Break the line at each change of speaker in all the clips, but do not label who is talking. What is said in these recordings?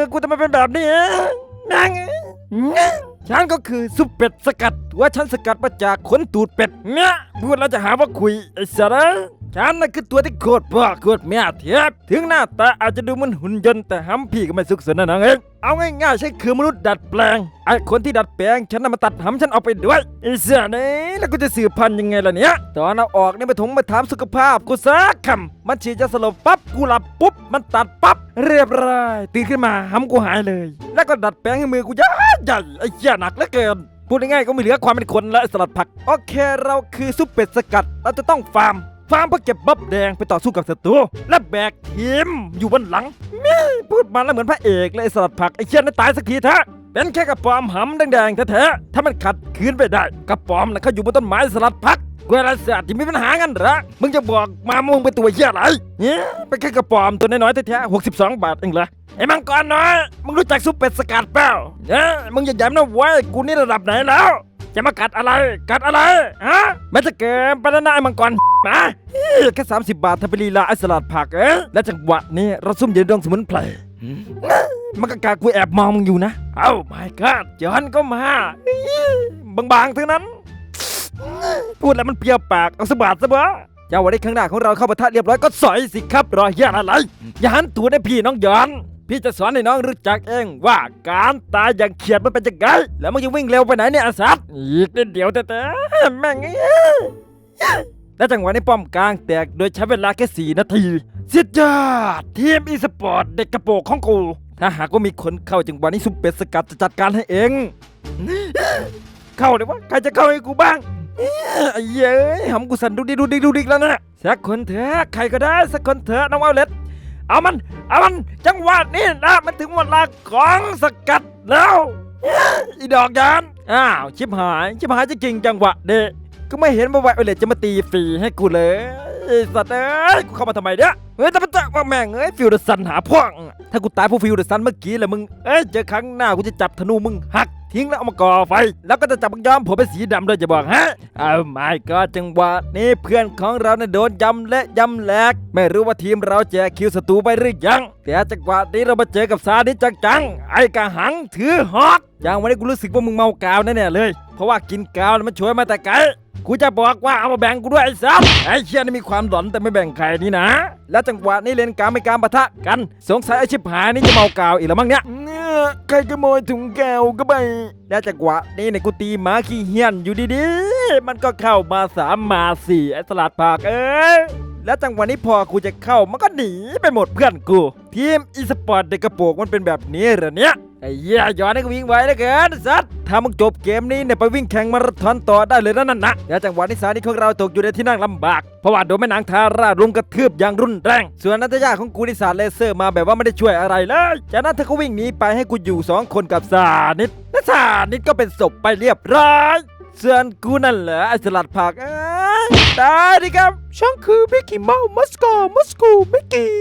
อกูทำไมเป็นแบบนี้นั่งฉันก็คือซุปเป็ดสกัดว่าฉันสกัดมาจากขนตูดเป็ดเนี่ยพูดแล้วจะหาว่าคุยไอ้สาระ ฉันน่ะคือตัวที่โคตรพ่อโคตรแม่เทียบถึงหน้าตาอาจจะดูเหมันหุ่นยนต์แต่หำพี่ก็ไม่สุขสนนะน้องเองเอาง่ายๆฉันคือมนุษย์ดัดแปลงไอ้คนที่ดัดแปลงฉันน่ะมาตัดหำฉันเอาไปด้วยไอ้เสียนี่แล้วกูจะสืบพันธุ์ยังไงล่ะเนี่ยตอนเอาออกนี่มาถงมาถามสุขภาพกูสักคำมันฉีดจะสลบปั๊บกูหลับปุ๊บมันตัดปั๊บเรียบร้อยตื่นขึ้นมาหำกูหายเลย แล้วก็ดัดแปลงให้มือกูใหญ่ใหญ่ไอ้เหี้ยหนักเหลือเกินพูดง่ายๆก็ไม่เหลือความเป็นคนและสลัดผักโอเคเราคือซุปเป็ดสกัดเราจะต้องฟาร์ม ฟาร์มเพื่อเก็บบับแดงไปต่อสู้กับศัตรูและแบกทีมอยู่บนหลังมีพูดมาแล้วเหมือนพระเอกเลยไอ้สลัดผักไอ้เชี่ยนั่นตายสักทีเถอะเป็นแค่กระป๋อมหำแดงๆแท้ๆถ้ามันขัดคืนไปได้กระป๋อมน่ะเขาอยู่บนต้นไม้สลัดผักเวลาเสียที่มีปัญหากันเหรอมึงจะบอกมามึงเป็นตัวเหี้ยอะไรเนี่ยเป็นแค่กระป๋อมตัวน้อยๆแท้ๆหกสิบสองบาทเองเหรอไอ้มังกรน้อยมึงรู้จักซุปเป็ดสกัดเปล่าเอ้ยมึงอย่าย้ำนะเว้ยกูนี่ระดับไหนแล้ว จะมากัดอะไร กัดอะไรฮะไม่จะเกินไปแล้วนะไอ้มังกรมาอี้แค่30บาททำไปลีลาไอ้สลัดผักเอ้ยและจังหวะนี้เราซุ่มยืนดองสมุนไพรมันก็กากูแอบมองมึงอยู่นะ เอ้าไม่ก็จอนก็มาบางๆเท่านั้น พูดแล้วมันเปรี้ยวปากเอาสบาดซะบ้าเจ้าวันนี้ข้างหน้าของเราเข้าประทะเรียบร้อยก็สอยสิครับรอเฮียอะไรอย่าหันตัวได้พี่น้องหยอน พี่จะสอนให้น้องรู้จักเองว่าการตายอย่างเขียดมันเป็นยังไงแล้วมึงจะวิ่งเร็วไปไหนเนี่ยอาสัตอีกนิดเดียวแต่แต่แม่งเอ้ยและจังหวะนี้ป้อมกลางแตกโดยใช้เวลาแค่สี่นาทีสุดยอดทีมอีสปอร์ตเด็กกระโปรงของกู ถ้าหากว่ามีคนเข้าจังหวะนี้ซุปเป็ดสกัดจะจัดการให้เอง เข้าเลยวะใครจะเข้าให้กูบ้างไอ้เย้ยหำกูสั่นดูดิดูดิดูดิแล้วนะสักคนเถอะใครก็ได้สักคนเถอะน้องเอาเล็ด เอามัน เอามัน จังหวะนี้นะ มันถึงเวลาของสกัดแล้ว อีดอกยาน อ้าว ชิบหาย ชิบหายจะกิงจังหวะเด็ก็ไม่เห็นว่าไวโอเลตจะมาตีฟรีให้กูเลยสัตว์เอ้ยกูเข้ามาทำไมเนี่ยเฮ้ยแต่มันจะว่าแม่งเอ้ยฟิวเดอร์ซันหาพ่วงถ้ากูตายเพราะฟิวเดอร์ซันเมื่อกี้แหละมึง เอ้ยเจอครั้งหน้ากูจะจับธนูมึงหัก ทิ้งแล้วเอามาก่อไฟ แล้วก็จะจับมึงย้อมผมเป็นสีดำด้วยจะบอกฮะเอาไม่ก็จังหวะนี้เพื่อนของเราเนี่ยโดนยำและยำแหลก ไม่รู้ว่าทีมเราแจกคิวศัตรูไปหรือยัง แต่จังหวะนี้เรามาเจอกับซาดิสจังๆไอ้กะหังถือฮอตอย่างวันนี้กูรู้สึกว่ามึงเมากาวแน่ๆเลย เพราะว่ากินกาวแล้วมันช่วยมาแต่ไกลกูจะบอกว่าเอามาแบ่งกูด้วยไอ้ซับไอ้เชี่ยนี่มีความหลอนแต่ไม่แบ่งใครนี่นะ แล้วจังหวะนี้เลนกางไม่การปะทะกัน สงสัยไอ้ชิบหายนี่จะเมากาวอีกแล้วมั้งเนี่ย ใครขโมยถุงแก้วก็ไปแล้จังหวะนี้ในกูตีหมาขี้เหี้ยนอยู่ดีๆ มันก็เข้ามาสามมาสี่ไอ้สลัดผักเอ้ยและจังหวะนี้พอกูจะเข้ามันก็หนีไปหมดเพื่อนกู ทีมอีสปอร์ตเด็กกระโปรงมันเป็นแบบนี้เหรอเนี่ย ไอ้เหี้ยย้อนให้กูวิ่งไวเหลือเกินสัตว์ถ้ามึงจบเกมนี้เนี่ยไปวิ่งแข่งมาราธอนต่อได้เลยนะนั่นนะแล้วจังหวะนี้สานี้ของเราตกอยู่ในที่นั่งลำบาก เพราะว่าโดนแม่นางทาร่ารุมกระทืบอย่างรุนแรง ส่วนนัตยาของกูนิสาเลเซอร์มาแบบว่าไม่ได้ช่วยอะไรเลย จากนั้นเธอก็วิ่งหนีไปให้กูอยู่สองคนกับสานิดและสานิดก็เป็นศพไปเรียบร้อยส่วนกูนั่นเหรอไอ้สลัดผักตายดิครับช่างคือมิกกี้เมาส์มัสโกมัสกูมิกกี้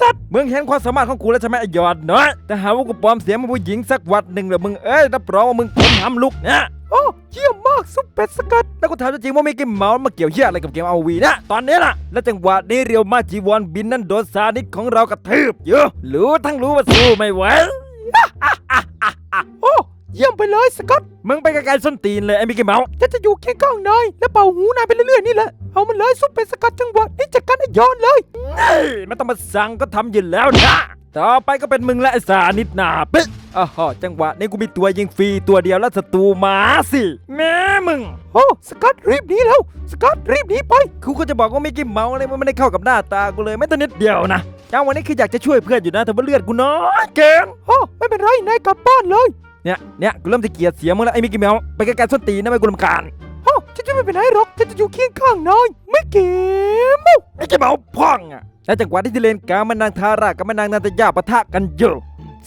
สัตว์มึงเห็นความสามารถของกูแล้วใช่ไหมไอ้ยอดน้อยแต่หาว่ากูปลอมเสียงมาผู้หญิงสักวัดหนึ่งเหรอมึงเอ้ยรับรองว่ามึงผมทำลุกนะโอ้เยี่ยมมากซุปเป็ดสกัด แล้วกูถามจริงว่ามีเกมเมาส์มาเกี่ยวเหี้ยอะไรกับเกมเอาวีนะ ตอนนี้ล่ะ และจังหวะนี้เรียวมาจีวอนบินนั่นโดนซานิคของเรากระทืบเยอะหรือทั้งรู้ว่าสู้ไม่ไหว เยี่ยมไปเลยสกอตมึงไปไกลๆส้นตีนเลยไอ้มิกกี้เมาส์จะจะอยู่เคียงข้างนายและเป่าหูนายไปเรื่อยๆนี่แหละ เอามันเลยซุปเป็นสกัดจังหวะนี่จัดการให้ย้อนเลยเฮ้ยไม่ต้องมาสั่งก็ทำอยู่แล้วนะต่อไปก็เป็นมึงและไอ้สานิดหนาปึ๊กอ้าวจังหวะนี้กูมีตัวยิงฟรีตัวเดียวแล้วศัตรูมาสิแม่มึง โอ้สกัดรีบหนีแล้วสกัดรีบหนีไปกูก็จะบอกว่ามิกกี้เมาส์อะไรมันไม่ได้เข้ากับหน้าตากูเลยแม้แต่นิดเดียวนะจังวันนี้คืออยากจะช่วยเพื่อนอยู่นะแต่ว่าเลือดกูน้อยเกินโอ้ไม่เป็นไรนายกลับบ้านเลย เนี่ยเนี่ยกูเริ่มจะเกลียดเสียงมึงแล้วไอ้มิกกี้เมาส์ไปไกลๆส้นตีนนะไม่กูรำคาญโอ้ฉันจะไม่เป็นไรหรอกฉันจะอยู่เคียงข้างนายไม่เกมไอ้เจ้าเมาพ่องอะและจังหวะที่เลนกลางมันนางทารากับมันนางนันตยาปะทะกันอยู่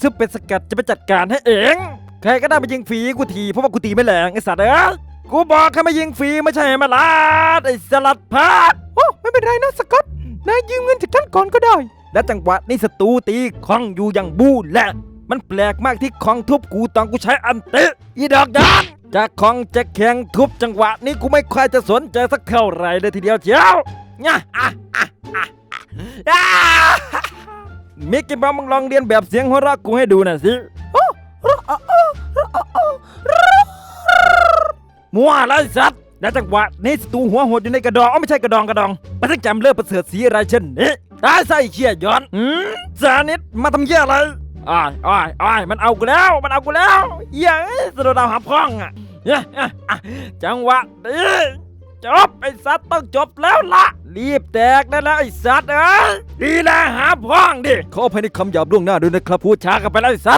ซึ่งเป็นสกัดจะไปจัดการให้เองใครก็ได้มายิงฟรีกูทีเพราะว่ากูตีไม่แรงไอ้สัตว์เอ้ยกูบอกให้มายิงฟรีไม่ใช่ให้มาลาดไอ้สลัดพัดโอ้ไม่เป็นไรนะสกัดนายยืมเงินจากฉันก่อนก็ได้ และจังหวะนี้ศัตรูตีคองอยู่อย่างบูแหละ มันแปลกมากที่ของทุบกูตอนกูใช้อันเตะอีดอกยานจากของจะแข็งทุบจังหวะนี้กูไม่ค่อยจะสนใจสักเท่าไหรเลยทีเดียวเชียวเนี่ยอะอะอะอะมิกกี้เมามึงลองเรียนแบบเสียงหัวเราะกูให้ดูหน่อยสิมัวอะไรสัตว์แล้วจังหวะนี้สตูหัวหดอยู่ในกระดองอ๋อไม่ใช่กระดองกระดองมันต้องจำเลือดประเสริฐสีอะไรเช่นนี้ตายใส่เขี้ยย้อนอืมจานิดมาทำเหี้ยอะไร อ้ายอ้ายอ้ายมันเอากูแล้ว มันเอากูแล้วเย้ยสะดุดดาวหับพ้องอะเนี่ยอะอะจังหวะนี้จบไอ้สัตว์ต้องจบแล้วละรีบแตกได้แล้วไอ้สัตว์เอ้ยดีนะหาพ้องดิขออภัยในคำหยาบล่วงหน้าด้วยนะครับพูดช้ากันไปแล้วไอ้สัตว์